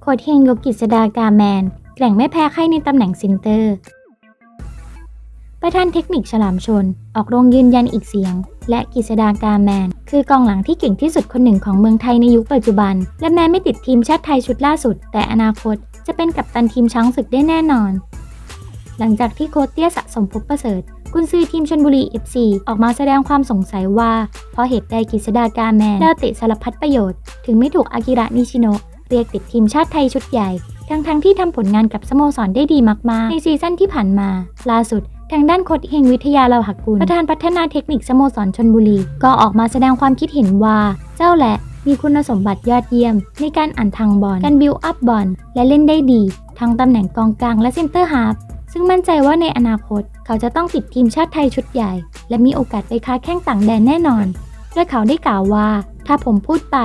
โค้ชเฮงยกกิจสดากาแมน แกร่งไม่แพ้ใครในตำแหน่งซินเตอร์ ประธานเทคนิคฉลามชน ออกโรงยืนยันอีกเสียง และกิษดากาแมน คือกองหลังที่เก่งที่สุดคนหนึ่งของเมืองไทยในยุคปัจจุบัน และแม้ไม่ติดทีมชาติไทยชุดล่าสุด แต่อนาคตจะเป็นกัปตันทีมช้างศึกได้แน่นอน หลังจากที่โคเตี้ยสะสมภพประเสริฐ กุนซือทีมชนบุรี FC ออกมาแสดงความสงสัยว่า เพราะเหตุใดกิษดากาแมนดาวเตะสารพัดประโยชน์ ถึงไม่ถูกอากิระนิชิโนะเรียกติดทีมชาติไทยชุดใหญ่ ทั้งๆทที่ทำผลงานกับสโมสรได้ดีมากๆ ในซีซั่นที่ผ่านมา ล่าสุดทางด้านโคชเฮงวิทยาเราหักกุลประธานพัฒนาเทคนิคสโมสรชนบุรี ก็ออกมาแสดงความคิดเห็นว่าเจ้าแหละมีคุณสมบัติยอดเยี่ยม ในการอ่านทางบอล การบิวอัพบอล และเล่นได้ดี ทั้งตำแหน่งกองกลางและเซนเตอร์ฮาฟ ซึ่งมั่นใจว่าในอนาคต เขาจะต้องติดทีมชาติไทยชุดใหญ่ และมีโอกาสไปค้าแข้งต่างแดนแน่นอน และเขาได้กล่าวว่า ถ้าผมพูดไป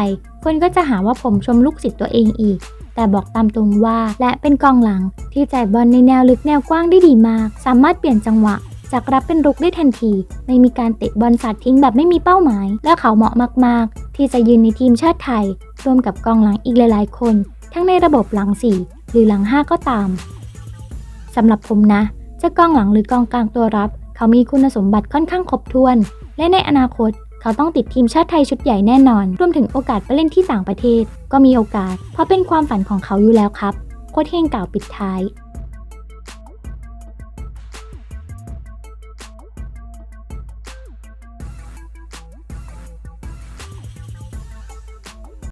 คนก็จะหาว่าผมชมลูกศิษย์ตัวเองอีก แต่บอกตามตรงว่าและเป็นกองหลัง ที่จ่ายบอลในแนวลึกแนวกว้างได้ดีมาก สามารถเปลี่ยนจังหวะจากรับเป็นรุกได้ทันที ไม่มีการเตะบอลสาดทิ้งแบบไม่มีเป้าหมาย และเขาเหมาะมาก ๆ ที่จะยืนในทีมชาติไทยร่วมกับกองหลังอีกหลาย ๆ คน ทั้งในระบบหลัง 4 หรือหลัง 5 ก็ตาม สำหรับผมนะจะกองหลังหรือกองกลางตัวรับ เขามีคุณสมบัติค่อนข้างครบถ้วน และในอนาคต เขาต้องติดทีมชาติไทยชุดใหญ่แน่นอน รวมถึงโอกาสไปเล่นที่ต่างประเทศ ก็มีโอกาส เพราะเป็นความฝันของเขาอยู่แล้วครับ โค้ชเฮงกล่าวปิดท้าย